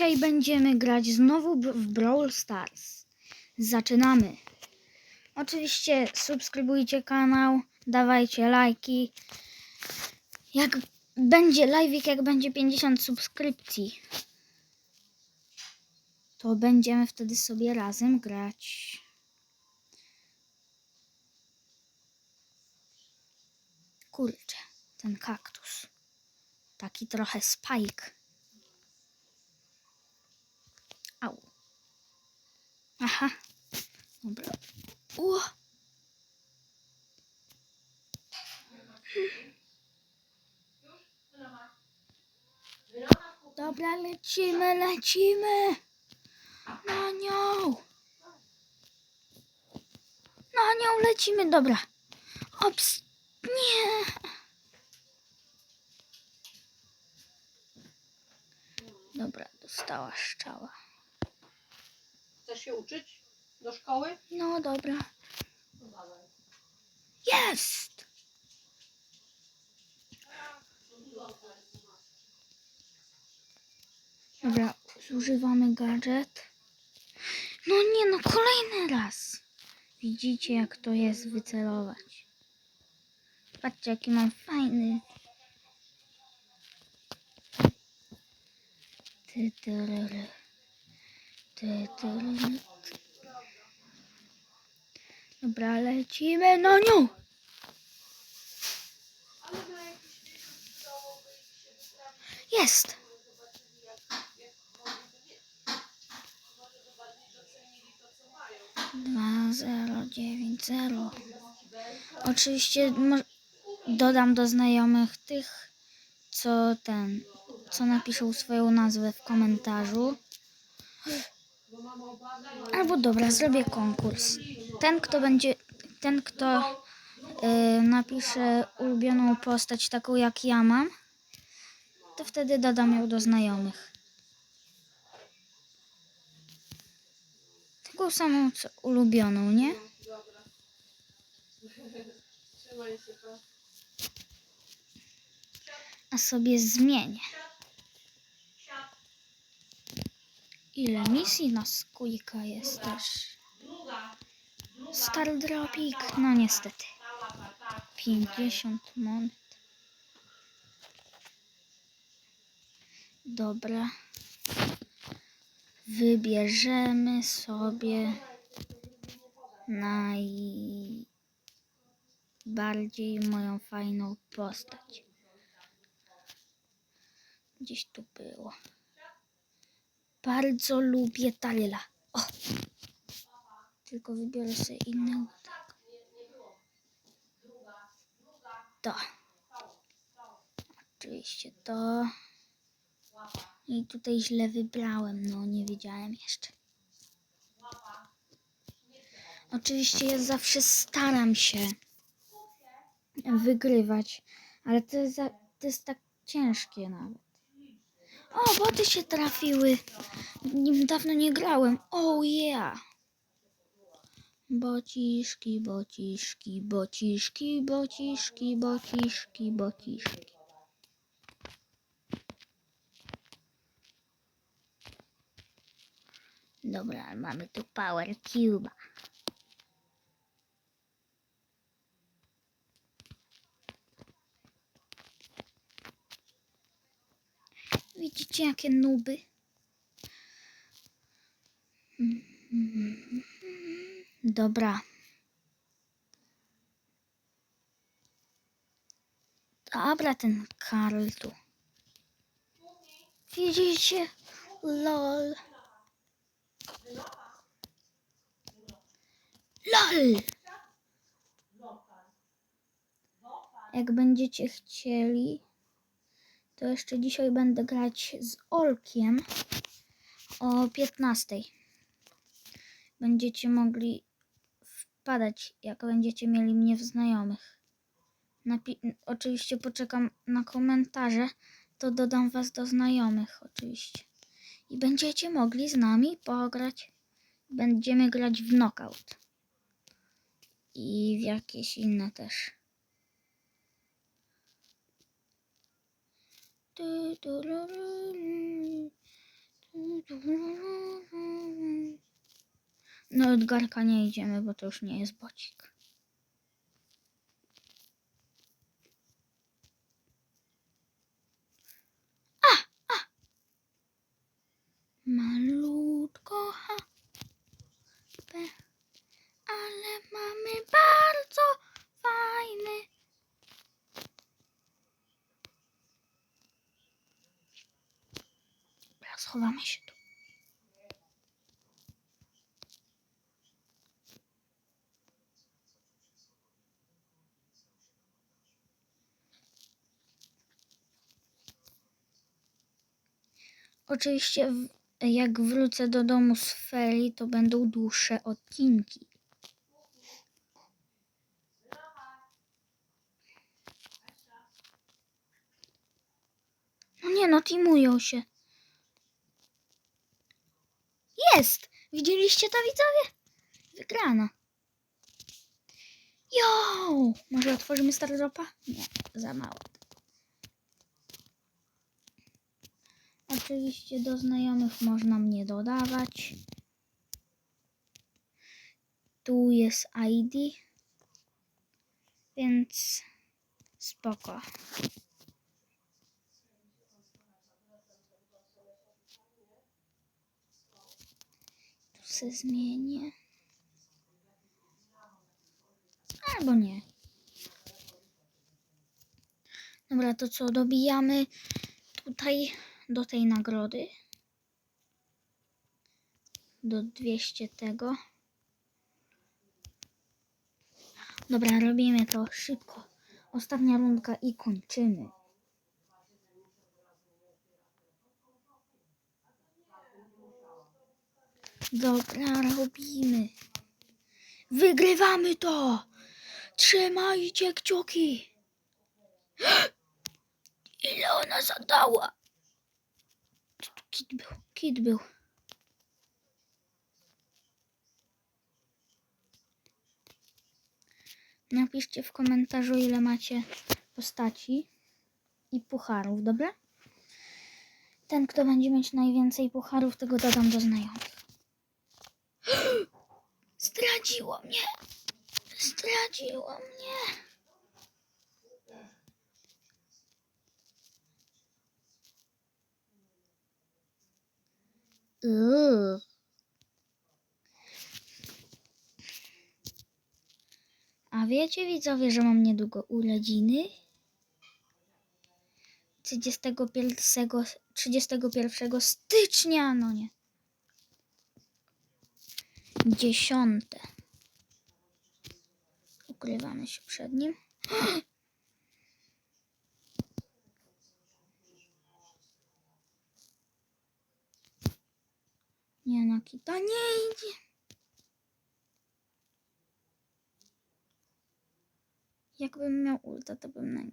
Dzisiaj będziemy grać znowu w Brawl Stars. Zaczynamy. Oczywiście subskrybujcie kanał, dawajcie lajki. Jak będzie live, jak będzie 50 subskrypcji, to będziemy wtedy sobie razem grać. Kurczę, ten kaktus. Taki trochę spike. Aha. Dobra. Ło. Dobra, lecimy, lecimy. Na nią. Na nią lecimy, dobra. Ops. Nie. Dobra, dostała szczała. Chcesz się uczyć do szkoły? No dobra. Jest! Dobra, zużywamy gadżet. No nie, no kolejny raz. Widzicie, jak to jest wycelować. Patrzcie, jaki mam fajny. Ty, tyryry. Ty, tyryry. Dobra, lecimy na nią. Jest. Dwa zero dziewięć zero. Oczywiście dodam do znajomych tych, co ten, co napiszą swoją nazwę w komentarzu. Albo dobra, zrobię konkurs. Ten, kto będzie, ten, kto y, napisze ulubioną postać taką jak ja mam, to wtedy dodam ją do znajomych. Taką samą co ulubioną, nie? A sobie zmienię. Ile misji na skójka jest też. Star Dropik, no niestety. 50 monet. Dobra. Wybierzemy sobie najbardziej moją fajną postać. Gdzieś tu było. Bardzo lubię Taryla. O! Tylko wybiorę sobie innego. Tak. To. Oczywiście to. I tutaj źle wybrałem. No, nie wiedziałem jeszcze. Oczywiście ja zawsze staram się wygrywać, ale to jest, to jest tak ciężkie nawet. O, boty się trafiły. Nim dawno nie grałem. Oh yeah. Bociszki, bociszki, bociszki, bociszki, bociszki, bociszki. Dobra, mamy tu Power Cube. Widzicie jakie nuby? Dobra. Dobra, ten Karl tu. Widzicie? LOL. LOL! Jak będziecie chcieli, to jeszcze dzisiaj będę grać z Olkiem o 15. Będziecie mogli wpadać, jak będziecie mieli mnie w znajomych. Napi- oczywiście poczekam na komentarze, to dodam was do znajomych oczywiście. I będziecie mogli z nami pograć. Będziemy grać w knockout. I w jakieś inne też. Tu, tu, ru, ru, ru. Tu, No od garka nie idziemy, bo to już nie jest bocik. A! A! Malutko HP, ale mamy bardzo fajny. Dobra, schowamy się tu. Oczywiście, jak wrócę do domu z ferii, to będą dłuższe odcinki. No nie no, teamują się. Jest! Widzieliście to widzowie? Wygrana. Jo! Może otworzymy Stardropa? Nie, za mało. Oczywiście do znajomych można mnie dodawać. Tu jest ID. Więc spoko. Tu se zmienię. Albo nie. Dobra, to co, dobijamy tutaj do tej nagrody. Do 200 tego. Dobra, robimy to szybko. Ostatnia rundka i kończymy. Dobra, robimy. Wygrywamy to! Trzymajcie kciuki! Ile ona zadała? Kit był? Kit był. Napiszcie w komentarzu, ile macie postaci i pucharów, dobra? Ten, kto będzie mieć najwięcej pucharów, tego dodam do znajomych. Zdradziło mnie! Zdradziło mnie! A wiecie widzowie, że mam niedługo urodziny? 31, 31 stycznia, no nie. Dziesiąte. Ukrywamy się przed nim. Да не иди. Як Якби мене ульта, тебе мене.